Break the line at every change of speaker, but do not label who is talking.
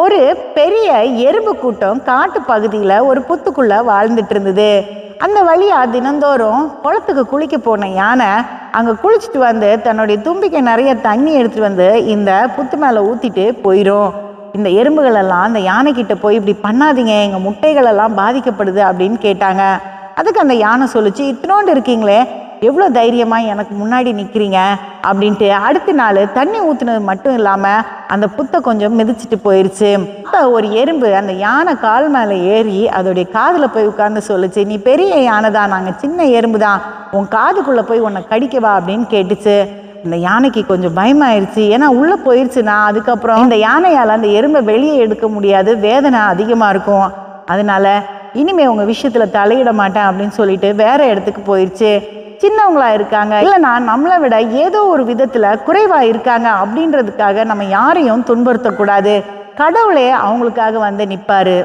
ஒரு பெரிய எறும்பு கூட்டம் காட்டு பகுதியில் ஒரு புத்துக்குள்ளே வாழ்ந்துட்டு இருந்தது. அந்த வழியாக தினந்தோறும் குளத்துக்கு குளிக்க போன யானை அங்கே குளிச்சுட்டு வந்து தன்னுடைய தும்பிக்கை நிறைய தண்ணி எடுத்துட்டு வந்து இந்த புத்து மேலே ஊற்றிட்டு போயிடும் இந்த எறும்புகளெல்லாம் அந்த யானைக்கிட்ட போய் இப்படி பண்ணாதீங்க எங்கள் முட்டைகளெல்லாம் பாதிக்கப்படுது அப்படின்னு கேட்டாங்க. அதுக்கு அந்த யானை சொல்லுச்சு இத்தனோண்டு இருக்கீங்களே எவ்வளோ தைரியமாக எனக்கு முன்னாடி நிற்கிறீங்க அப்படின்ட்டு அடுத்த நாள் தண்ணி ஊற்றுனது மட்டும் இல்லாமல் அந்த புத்தை கொஞ்சம் மிதிச்சிட்டு போயிடுச்சு ஒரு எறும்பு அந்த யானை கால் மேலே ஏறி அதோடைய காதில் போய் உட்கார்ந்து சொல்லுச்சு நீ பெரிய யானை தான் நாங்கள் சின்ன எறும்பு தான். உன் காதுக்குள்ளே போய் உன்னை கடிக்கவா அப்படின்னு கேட்டுச்சு. அந்த யானைக்கு கொஞ்சம் பயமாயிருச்சு. ஏன்னா உள்ளே போயிடுச்சுன்னா அதுக்கப்புறம். இந்த யானையால் அந்த எறும்பை வெளியே எடுக்க முடியாது. வேதனை அதிகமாக இருக்கும். அதனால இனிமே உங்கள் விஷயத்தில் தலையிட மாட்டேன் அப்படின்னு சொல்லிட்டு வேற இடத்துக்கு போயிடுச்சு சின்னவங்களா இருக்காங்க இல்லைனா நம்மளை விட ஏதோ ஒரு விதத்துல குறைவா இருக்காங்க அப்படின்றதுக்காக நம்ம யாரையும் துன்புறுத்தக்கூடாது. கடவுளே அவங்களுக்காக வந்து நிப்பாரு.